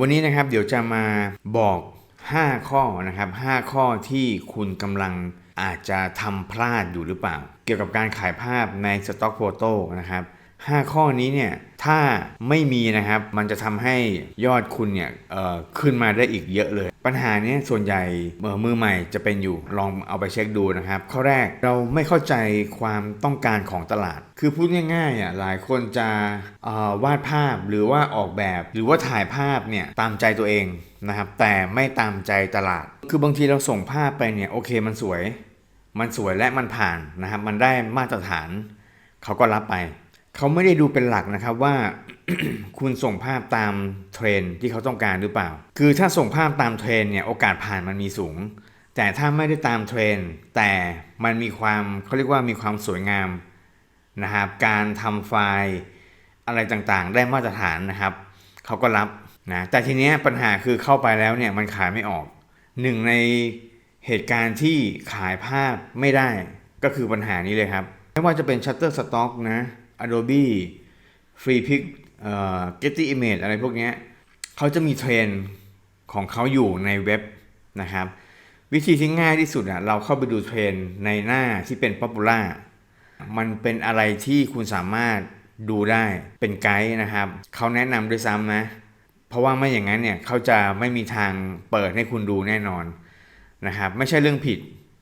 วันนี้นะครับเดี๋ยวจะมาบอก 5 ข้อนะครับ 5 ข้อที่คุณกำลังอาจจะทำพลาดอยู่หรือเปล่า เกี่ยวกับการขายภาพในสต็อกโฟโต้นะครับ 5 ข้อนี้เนี่ย ถ้าไม่มีนะครับ มันจะทำให้ยอดคุณเนี่ยขึ้นมาได้อีกเยอะเลย ปัญหานี้ส่วนใหญ่เมื่อมือใหม่จะเป็นอยู่ลองเอาไปเช็คดูนะครับ ข้อแรกเราไม่เข้าใจความต้องการของตลาด คือพูดง่ายๆอะหลายคนจะวาดภาพหรือว่าออกแบบ หรือว่าถ่ายภาพเนี่ยตามใจตัวเองนะครับ แต่ไม่ตามใจตลาด คือบางทีเราส่งภาพไปเนี่ยโอเคมันสวย มันสวยและมันผ่านนะครับ มันได้มาตรฐานเขาก็รับไป เขาไม่ได้ดูเป็นหลักนะครับว่าคุณส่งภาพตามเทรนที่เขาต้องการหรือเปล่า คือถ้าส่งภาพตามเทรนเนี่ยโอกาสผ่านมันมีสูง แต่ถ้าไม่ได้ตามเทรนแต่มันมีความเขาเรียกว่ามีความสวยงามนะครับ การทำไฟล์อะไรต่างๆ ได้มาตรฐานนะครับเขาก็รับนะแต่ทีเนี้ยปัญหาคือเข้าไปแล้วเนี่ยมันขายไม่ออกหนึ่งในเหตุการณ์ที่ขายภาพไม่ได้ก็คือปัญหานี้เลยครับ ไม่ว่าจะเป็น Shutterstock นะ Adobe Free Pick เอ่อ Getty Image อะไรพวกนี้เขาจะมีเทรนของเขาอยู่ในเว็บนะครับ วิธีที่ง่ายที่สุดอะเราเข้าไปดูเทรนในหน้าที่เป็น Popular มันเป็นอะไรที่คุณสามารถดูได้เป็นไกด์นะครับ เขาแนะนำด้วยซ้ำนะ เพราะว่าไม่อย่างนั้นเนี่ยเขาจะไม่มีทางเปิดให้คุณดูแน่นอนนะครับ ไม่ใช่เรื่องผิด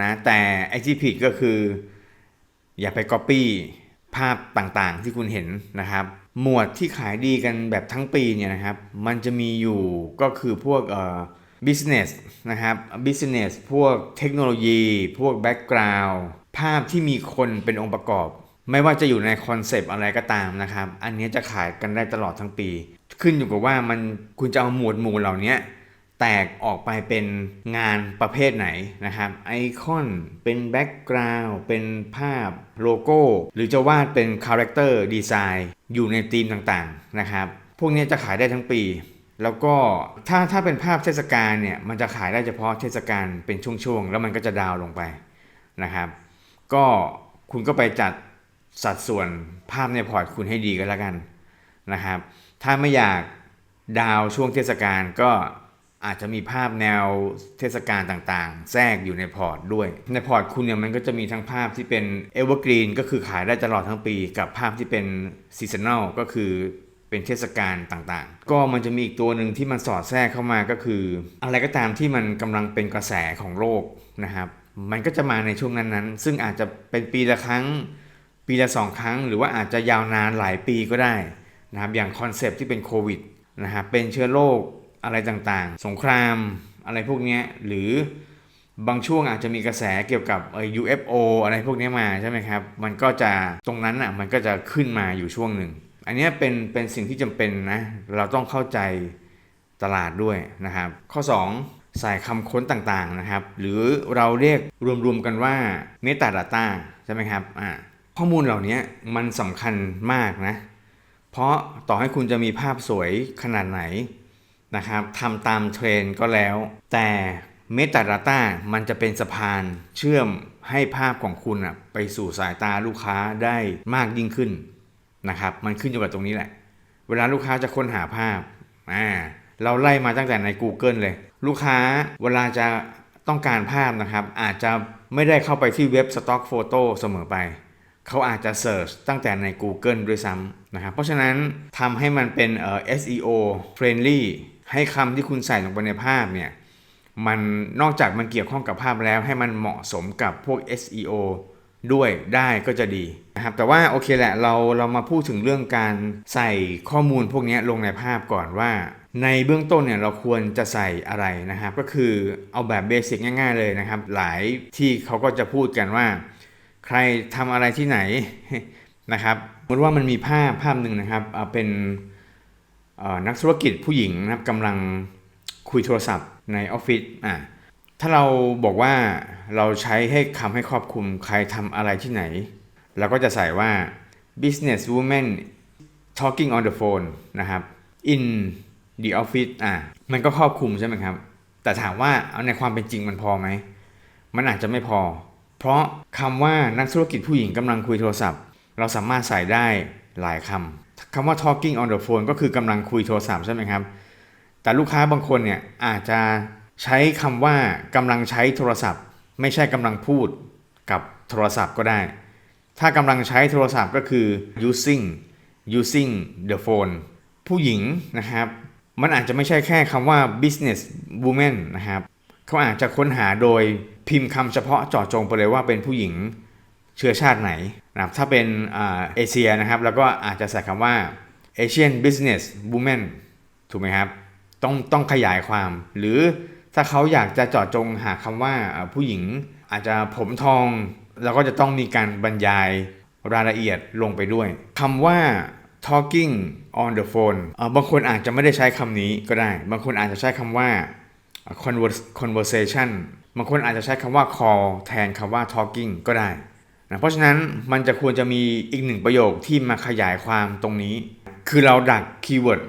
นะ แต่ไอ้ที่ผิดก็คือ อย่าไป Copy ภาพต่างๆที่คุณเห็นนะครับ หมวดที่ขายดีกันแบบทั้งปีเนี่ยนะครับ มันจะมีอยู่ก็คือพวกเอ่อ business นะครับ business พวกเทคโนโลยี พวก background ภาพที่มีคนเป็นองค์ประกอบ ไม่ว่าจะอยู่ในคอนเซปต์อะไรก็ตามนะครับ อันนี้จะขายกันได้ตลอดทั้งปี ขึ้นอยู่กับว่ามันคุณจะเอาหมวดหมู่เหล่านี้ แตกออกไปเป็นงานประเภทไหนนะครับ ไอคอนเป็นแบ็กกราวด์เป็นภาพโลโก้ หรือจะวาดเป็นคาแรคเตอร์ดีไซน์อยู่ในธีมต่างๆนะครับ พวกนี้จะขายได้ทั้งปี แล้วก็ถ้าถ้าเป็นภาพเทศกาลเนี่ย มันจะขายได้เฉพาะเทศกาลเป็นช่วงๆ แล้วมันก็จะดาวน์ลงไปนะครับ ก็คุณก็ไปจัดสัดส่วนภาพในพอร์ตคุณให้ดีก็แล้วกันนะครับ ถ้าไม่อยากดาวช่วงเทศกาลก็ อาจจะมีภาพแนวเทศกาลต่างๆ แทรกอยู่ในพอร์ตด้วย ในพอร์ตคุณเนี่ยมันก็จะมีทั้งภาพที่เป็นเอเวอร์กรีนก็คือขายได้ตลอดทั้งปี กับภาพที่เป็นซีซัน a ลก็คือเป็นเทศกาลต่างๆ ก็มันจะมีอีกตัวหนึ่งที่มันสอดแทรกเข้ามาก็คือ อะไรก็ตามที่มันกำลังเป็นกระแสของโลกนะครับ มันก็จะมาในช่วงนั้นๆ ซึ่งอาจจะเป็นปีละครั้ง ปีละสองครั้ง หรือว่าอาจจะยาวนานหลายปีก็ได้นะครับอย่างคอนเซปที่เป็นโควิดนะครับเป็นเชื้อโรค อะไรต่างๆ สงครามอะไรพวกนี้หรือบางช่วงอาจจะมีกระแสเกี่ยวกับเออ UFO อะไรพวกนี้มาใช่ไหมครับ มันก็จะตรงนั้นอะมันก็จะขึ้นมาอยู่ช่วงหนึ่ง อันนี้เป็นเป็นสิ่งที่จำเป็นนะ เราต้องเข้าใจตลาดด้วยนะครับ ข้อ2ใส่คำค้นต่างๆนะครับ หรือเราเรียกรวมๆกันว่า Metadata ใช่ไหมครับอ่าข้อมูลเหล่านี้มันสำคัญมากนะ เพราะต่อให้คุณจะมีภาพสวยขนาดไหน นะครับทำตามเทรนก็แล้ว แต่ Metadata มันจะเป็นสะพานเชื่อมให้ภาพของคุณอะไปสู่สายตาลูกค้าได้มากยิ่งขึ้นนะครับมันขึ้นอยู่กับตรงนี้แหละ เวลาลูกค้าจะค้นหาภาพอ่าเราไล่มาตั้งแต่ใน Google เลย ลูกค้าเวลาจะต้องการภาพนะครับ อาจจะไม่ได้เข้าไปที่เว็บ Stock Photo เสมอไป เขาอาจจะเ e ิร์ชตั้งแต่ใน Google ด้วยซ้ำนะครับเพราะฉะนั้นทำให้มันเป็นเอ่อ SEO friendly ให้คำที่คุณใส่ลงไปในภาพเนี่ยมันนอกจากมันเกี่ยวข้องกับภาพแล้ว ให้มันเหมาะสมกับพวก SEO ด้วยได้ก็จะดีนะครับแต่ว่าโอเคแหละเราเรามาพูดถึงเรื่องการใส่ข้อมูลพวกนี้ลงในภาพก่อนว่า ในเบื้องต้นเนี่ยเราควรจะใส่อะไรนะครับก็คือเอาแบบเบสิกง่ายๆเลยนะครับ หลายที่เขาก็จะพูดกันว่า ใครทำอะไรที่ไหนนะครับสมมติว่ามันมีภาพภาพหนึ่งนะครับเอาเป็น นักธุรกิจผู้หญิงนะครับกำลังคุยโทรศัพท์ในออฟฟิศอะถ้าเราบอกว่าเราใช้ให้คำให้ครอบคลุมใครทำอะไรที่ไหน เราก็จะใส่ว่า business woman talking on the phone นะครับ in the office อะมันก็ครอบคลุมใช่ไหมครับ แต่ถามว่าเอาในความเป็นจริงมันพอไหม มันอาจจะไม่พอ เพราะคำว่านักธุรกิจผู้หญิงกำลังคุยโทรศัพท์ เราสามารถใส่ได้หลายคำ คำว่า talking on the phone ก็คือกำลังคุยโทรศัพท์ใช่ไหมครับ แต่ลูกค้าบางคนเนี่ยอาจจะใช้คำว่ากำลังใช้โทรศัพท์ ไม่ใช่กำลังพูดกับโทรศัพท์ก็ได้ ถ้ากำลังใช้โทรศัพท์ก็คือ using using the phone ผู้หญิงนะครับ มันอาจจะไม่ใช่แค่คำว่า business woman นะครับ เขาอาจจะค้นหาโดยพิมพ์คำเฉพาะเจาะจงไปเลยว่าเป็นผู้หญิง เชื้อชาติไหนนะครับถ้าเป็นเอเชียนะครับ แล้วก็อาจจะใส่คำว่า Asian business woman ถูกไหมครับ ต้องต้องขยายความ หรือถ้าเขาอยากจะเจาะจงหาคำว่าผู้หญิงอาจจะผมทอง แล้วก็จะต้องมีการบรรยายรายละเอียดลงไปด้วยคำว่า talking on the phone บางคนอาจจะไม่ได้ใช้คำนี้ก็ได้ บางคนอาจจะใช้คำว่า conversation บางคนอาจจะใช้คำว่า call แทนคำว่า talking ก็ได้ นะเพราะฉะนั้นมันจะควรจะมีอีกหนึ่งประโยคที่มาขยายความตรงนี้ คือเราดักคีย์เวิร์ด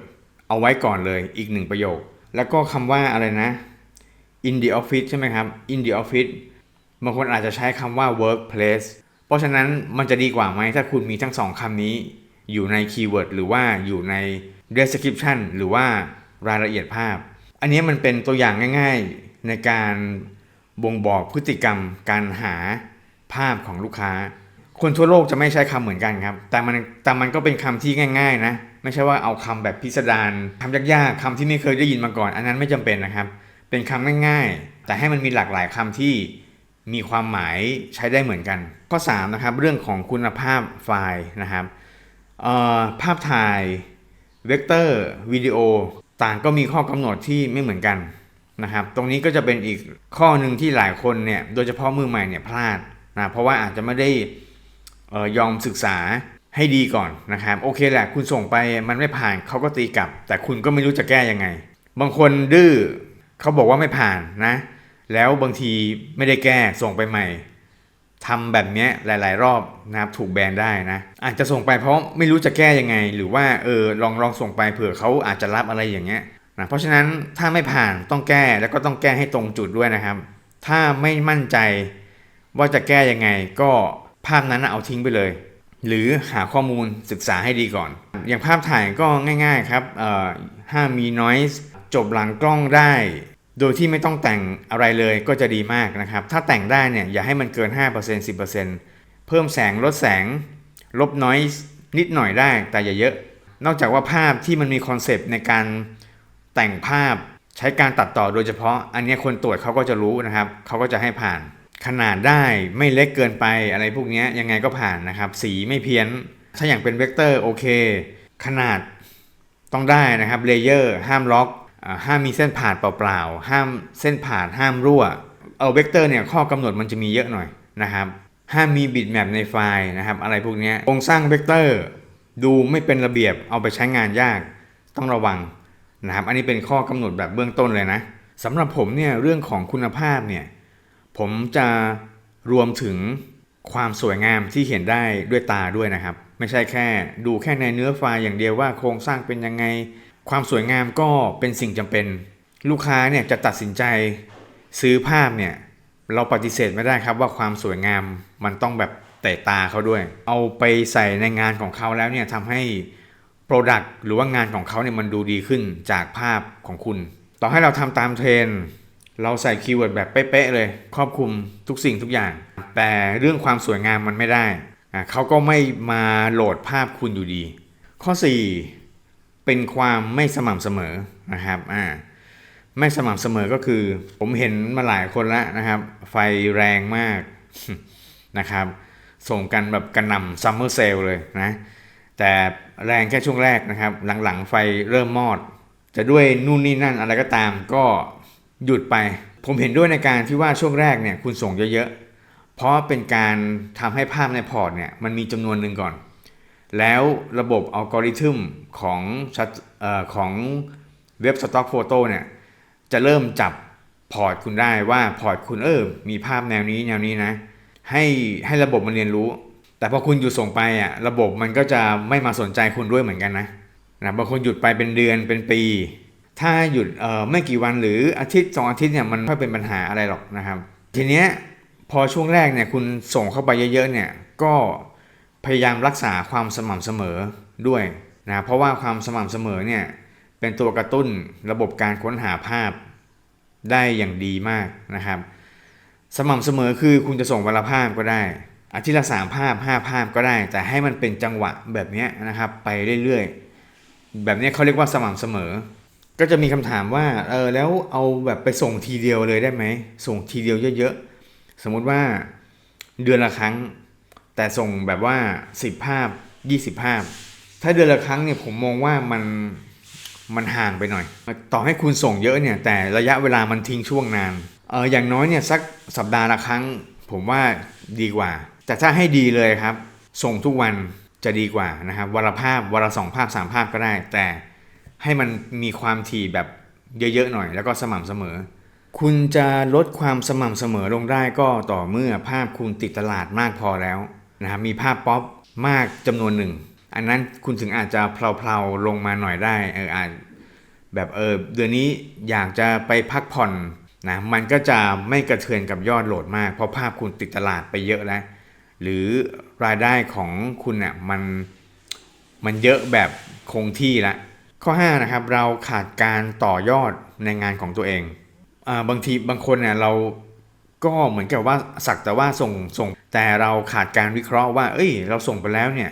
เอาไว้ก่อนเลยอีกหนึ่งประโยค แล้วก็คำว่าอะไรนะ in the office ใช่ไหมครับ in the office บางคนอาจจะใช้คำว่า workplace เพราะฉะนั้นมันจะดีกว่าไหมถ้าคุณมีทั้งสองคำนี้อยู่ในคีย์เวิร์ดหรือว่าอยู่ใน description หรือว่ารายละเอียดภาพ อันนี้มันเป็นตัวอย่างง่าย ๆในการบ่งบอกพฤติกรรมการหา ภาพของลูกค้า คนทั่วโลกจะไม่ใช้คำเหมือนกันครับ แต่มันแต่มันก็เป็นคำที่ง่าย ๆ นะ ไม่ใช่ว่าเอาคำแบบพิสดารคำยากๆคำที่ไม่เคยได้ยินมาก่อน อันนั้นไม่จำเป็นนะครับ เป็นคำง่าย ๆ แต่ให้มันมีหลากหลายคำที่มีความหมายใช้ได้เหมือนกัน ข้อ3นะครับเรื่องของคุณภาพไฟล์นะครับภาพถ่ายเวกเตอร์วิดีโอต่างก็มีข้อกำหนดที่ไม่เหมือนกันนะครับ ตรงนี้ก็จะเป็นอีกข้อหนึ่งที่หลายคนเนี่ยโดยเฉพาะมือใหม่เนี่ยพลาด นะเพราะว่าอาจจะไม่ได้เออยอมศึกษาให้ดีก่อนนะครับโอเคแหละคุณส่งไปมันไม่ผ่านเขาก็ตีกลับ แต่คุณก็ไม่รู้จะแก้ยังไง บางคนดื้อเขาบอกว่าไม่ผ่านนะ แล้วบางทีไม่ได้แก้ส่งไปใหม่ทำแบบนี้หลาย ๆ รอบนะครับถูกแบนได้นะ อาจจะส่งไปเพราะไม่รู้จะแก้ยังไง หรือว่าเออลองลองส่งไปเผื่อเขาอาจจะรับอะไรอย่างเงี้ยนะเพราะฉะนั้นถ้าไม่ผ่านต้องแก้แล้วก็ต้องแก้ให้ตรงจุดด้วยนะครับ ถ้าไม่มั่นใจ ว่าจะแก้ยังไงก็ภาพนั้นเอาทิ้งไปเลย หรือหาข้อมูลศึกษาให้ดีก่อน อย่างภาพถ่ายก็ง่ายๆครับห้ามมี noise จบหลังกล้องได้ โดยที่ไม่ต้องแต่งอะไรเลยก็จะดีมากนะครับ ถ้าแต่งได้เนี่ยอย่าให้มันเกิน 5% 10%เพิ่มแสงลดแสง ลบ noise นิดหน่อยได้แต่อย่าเยอะ นอกจากว่าภาพที่มันมีคอนเซปต์ในการแต่งภาพใช้การตัดต่อโดยเฉพาะ อันนี้คนตรวจเขาก็จะรู้นะครับเขาก็จะให้ผ่าน ขนาดได้ไม่เล็กเกินไปอะไรพวกนี้ยังไงก็ผ่านนะครับ สีไม่เพี้ยน ถ้าอย่างเป็นเวกเตอร์โอเค ขนาดต้องได้นะครับเลเยอร์ห้ามล็อกห้ามมีเส้นผ่านเปล่าๆ ห้ามเส้นผ่านห้ามรั่ว เอาเวกเตอร์เนี่ยข้อกำหนดมันจะมีเยอะหน่อยนะครับ ห้ามมีบิตแมปในไฟล์นะครับ อะไรพวกนี้โครงสร้างเวกเตอร์ดูไม่เป็นระเบียบเอาไปใช้งานยากต้องระวังนะครับ อันนี้เป็นข้อกำหนดแบบเบื้องต้นเลยนะสำหรับผมเนี่ยเรื่องของคุณภาพเนี่ย ผมจะรวมถึงความสวยงามที่เห็นได้ด้วยตาด้วยนะครับ ไม่ใช่แค่ดูแค่ในเนื้อไฟล์อย่างเดียวว่าโครงสร้างเป็นยังไง ความสวยงามก็เป็นสิ่งจำเป็น ลูกค้าเนี่ยจะตัดสินใจซื้อภาพเนี่ยเราปฏิเสธไม่ได้ครับว่าความสวยงามมันต้องแบบเตะตาเขาด้วย เอาไปใส่ในงานของเขาแล้วเนี่ยทำให้ Product หรือว่างานของเขาเนี่ยมันดูดีขึ้นจากภาพของคุณ ต่อให้เราทำตามเทรน เราใส่คีย์เวิร์ดแบบเป๊ะๆเลย ครอบคลุมทุกสิ่งทุกอย่าง แต่เรื่องความสวยงามมันไม่ได้เขาก็ไม่มาโหลดภาพคุณอยู่ดี ข้อ 4 เป็นความไม่สม่ำเสมอนะครับอ่าไม่สม่ำเสมอก็คือ ผมเห็นมาหลายคนแล้วนะครับ ไฟแรงมากนะครับ ส่งกันแบบกระหน่ำซัมเมอร์เซลเลยนะ แต่แรงแค่ช่วงแรกนะครับ หลังๆไฟเริ่มมอด จะด้วยนู่นนี่นั่นอะไรก็ตามก็ หยุดไป ผมเห็นด้วยในการที่ว่าช่วงแรกเนี่ยคุณส่งเยอะๆ เพราะเป็นการทำให้ภาพในพอร์ตเนี่ยมันมีจำนวนหนึ่งก่อน แล้วระบบอัลกอริทึมของออของเว็บสต็อกโฟโต้เนี่ยจะเริ่มจับพอร์ตคุณได้ว่าพอร์ตคุณเออมีภาพแนวนี้แนวนี้นะ ให้ให้ระบบมันเรียนรู้ แต่พอคุณหยุดส่งไปอะระบบมันก็จะไม่มาสนใจคุณด้วยเหมือนกันนะนะบางคนหยุดไปเป็นเดือนเป็นปี ถ้าหยุดไม่กี่วันหรืออาทิตย์สองอาทิตย์เนี่ยมันไม่เป็นปัญหาอะไรหรอกนะครับ ทีเนี้ยพอช่วงแรกเนี่ยคุณส่งเข้าไปเยอะๆเนี่ยก็พยายามรักษาความสม่ำเสมอด้วยนะเพราะว่าความสม่ำเสมอเนี่ยเป็นตัวกระตุ้นระบบการค้นหาภาพได้อย่างดีมากนะครับ สม่ำเสมอคือคุณจะส่งวันละภาพก็ได้อาทิตย์ละสามภาพห้าภาพก็ได้ แต่ให้มันเป็นจังหวะแบบเนี้ยนะครับไปเรื่อยๆ แบบเนี้ยเขาเรียกว่าสม่ำเสมอ ก็จะมีคำถามว่าเออแล้วเอาแบบไปส่งทีเดียวเลยได้ไหมส่งทีเดียวเยอะๆสมมุติว่าเดือนละครั้ง แต่ส่งแบบว่า 10 ภาพ 20 ภาพ ถ้าเดือนละครั้งเนี่ยผมมองว่ามันมันห่างไปหน่อย ต่อให้คุณส่งเยอะเนี่ยแต่ระยะเวลามันทิ้งช่วงนานเอออย่างน้อยเนี่ยสักสัปดาห์ละครั้ง ผมว่าดีกว่า แต่ถ้าให้ดีเลยครับ ส่งทุกวันจะดีกว่านะครับวันละภาพวันละสองภาพสามภาพก็ได้ แต่ ให้มันมีความถี่แบบเยอะๆหน่อย แล้วก็สม่ำเสมอ คุณจะลดความสม่ำเสมอลงได้ก็ต่อเมื่อภาพคุณติดตลาดมากพอแล้วนะครับมีภาพป๊อปมากจำนวนหนึ่ง อันนั้นคุณถึงอาจจะเพลาๆลงมาหน่อยได้เอออาจแบบเออเดือนนี้อยากจะไปพักผ่อนนะมันก็จะไม่กระเทือนกับยอดโหลดมาก เพราะภาพคุณติดตลาดไปเยอะแล้วหรือรายได้ของคุณเนี่ยมันมันเยอะแบบคงที่ละ ข้อ5นะครับเราขาดการต่อยอดในงานของตัวเองอบางทีบางคนเนี่ยเราก็เหมือนกับว่าสักแต่ว่าส่งส่ง แต่เราขาดการวิเคราะห์ว่า เอ้ย เราส่งไปแล้วเนี่ย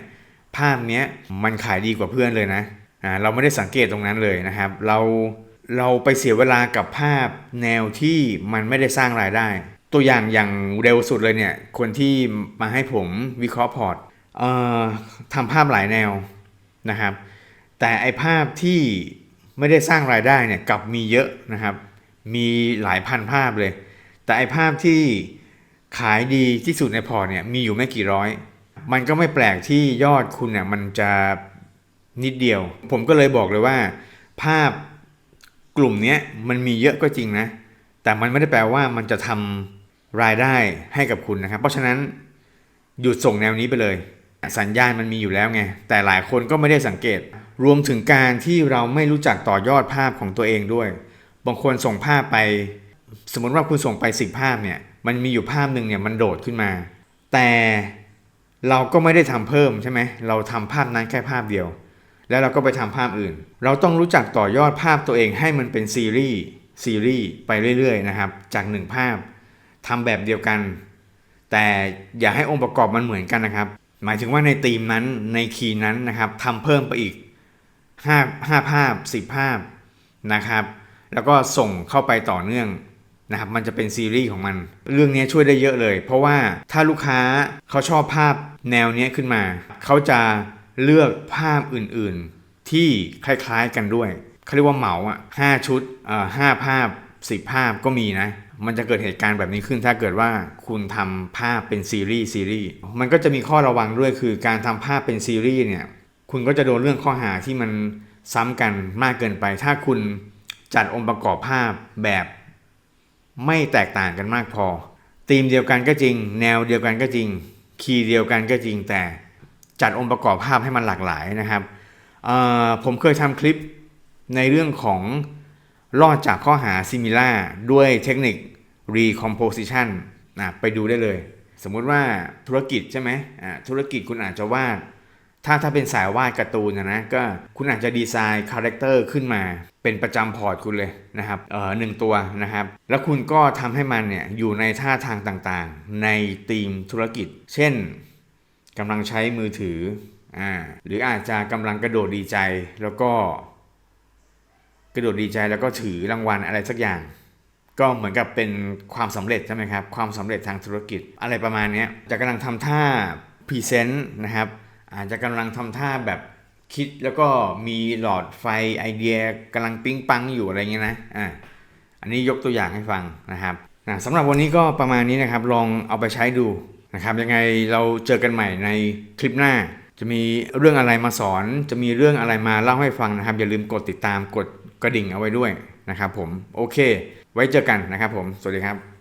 ภาพเนี้ยมันขายดีกว่าเพื่อนเลยนะอ่าเราไม่ได้สังเกตตรงนั้นเลยนะครับ เราเราไปเสียเวลากับภาพแนวที่มันไม่ได้สร้างรายได้ ตัวอย่างอย่างเร็วสุดเลยเนี่ยคนที่มาให้ผมวิเคราะห์พอร์ตเอ่อทำภาพหลายแนวนะครับ แต่ไอภาพที่ไม่ได้สร้างรายได้เนี่ยกลับมีเยอะนะครับ มีหลายพันภาพเลย แต่ไอภาพที่ขายดีที่สุดในพอร์ตเนี่ยมีอยู่ไม่กี่ร้อย มันก็ไม่แปลกที่ยอดคุณเนี่ยมันจะนิดเดียว ผมก็เลยบอกเลยว่า ภาพกลุ่มนี้มันมีเยอะก็จริงนะ แต่มันไม่ได้แปลว่ามันจะทำรายได้ให้กับคุณนะครับ เพราะฉะนั้นหยุดส่งแนวนี้ไปเลย สัญญาณมันมีอยู่แล้วไง แต่หลายคนก็ไม่ได้สังเกต รวมถึงการที่เราไม่รู้จักต่อยอดภาพของตัวเองด้วย บางคนส่งภาพไป สมมติว่าคุณส่งไปสิบภาพเนี่ย มันมีอยู่ภาพหนึ่งเนี่ยมันโดดขึ้นมา แต่เราก็ไม่ได้ทำเพิ่มใช่ไหม เราทำภาพนั้นแค่ภาพเดียว แล้วเราก็ไปทำภาพอื่น เราต้องรู้จักต่อยอดภาพตัวเองให้มันเป็นซีรีส์ซีรีส์ไปเรื่อยๆนะครับ จากหนึ่งภาพทำแบบเดียวกัน แต่อย่าให้องค์ประกอบมันเหมือนกันนะครับ หมายถึงว่าในธีมนั้นในคีย์นั้นนะครับทำเพิ่มไปอีก 5 5 ภาพ 10 ภาพนะครับ แล้วก็ส่งเข้าไปต่อเนื่องนะครับมันจะเป็นซีรีส์ของมัน เรื่องนี้ช่วยได้เยอะเลย เพราะว่าถ้าลูกค้าเขาชอบภาพแนวนี้ขึ้นมา เขาจะเลือกภาพอื่นๆ ที่คล้ายๆกันด้วยเขาเรียกว่าเหมาอะห้าชุดเอ่อห้าภาพสิบภาพก็มีนะ มันจะเกิดเหตุการณ์แบบนี้ขึ้นถ้าเกิดว่าคุณทำภาพเป็นซีรีส์ซีรีส์มันก็จะมีข้อระวังด้วยคือการทำภาพเป็นซีรีส์เนี่ยคุณก็จะโดนเรื่องข้อหาที่มันซ้ำกันมากเกินไป ถ้าคุณจัดองค์ประกอบภาพแบบไม่แตกต่างกันมากพอธีมเดียวกันก็จริง แนวเดียวกันก็จริง คีย์เดียวกันก็จริง แต่จัดองค์ประกอบภาพให้มันหลากหลายนะครับผมเคยทำคลิปในเรื่องของรอดจากข้อหาซิมิล่าด้วยเทคนิค recomposition นะไปดูได้เลย สมมุติว่าธุรกิจใช่ไหมอ่าธุรกิจคุณอาจจะวาด ถ้าถ้าเป็นสายวาดการ์ตูนนะนะก็คุณอาจจะดีไซน์คาแรคเตอร์ขึ้นมา เป็นประจำพอร์ตคุณเลยนะครับเอ่อหนึ่งตัวนะครับ แล้วคุณก็ทำให้มันเนี่ยอยู่ในท่าทางต่างๆ ในธีมธุรกิจ เช่นกำลังใช้มือถืออ่าหรืออาจจะกำลังกระโดดดีใจแล้วก็ กระโดดดีใจแล้วก็ถือรางวัลอะไรสักอย่าง ก็เหมือนกับเป็นความสำเร็จใช่ไหมครับ ความสำเร็จทางธุรกิจอะไรประมาณนี้จะกำลังทำท่าพรีเซนต์นะครับ อาจจะกำลังทำท่าแบบคิดแล้วก็มีหลอดไฟไอเดียกำลังปิ๊งปังอยู่อะไรเงี้ยนะอ่าอันนี้ยกตัวอย่างให้ฟังนะครับนะสำหรับวันนี้ก็ประมาณนี้นะครับ ลองเอาไปใช้ดูนะครับยังไงเราเจอกันใหม่ในคลิปหน้า จะมีเรื่องอะไรมาสอน จะมีเรื่องอะไรมาเล่าให้ฟังนะครับ อย่าลืมกดติดตามกดกระดิ่งเอาไว้ด้วยนะครับผมโอเค ไว้เจอกันนะครับผม สวัสดีครับ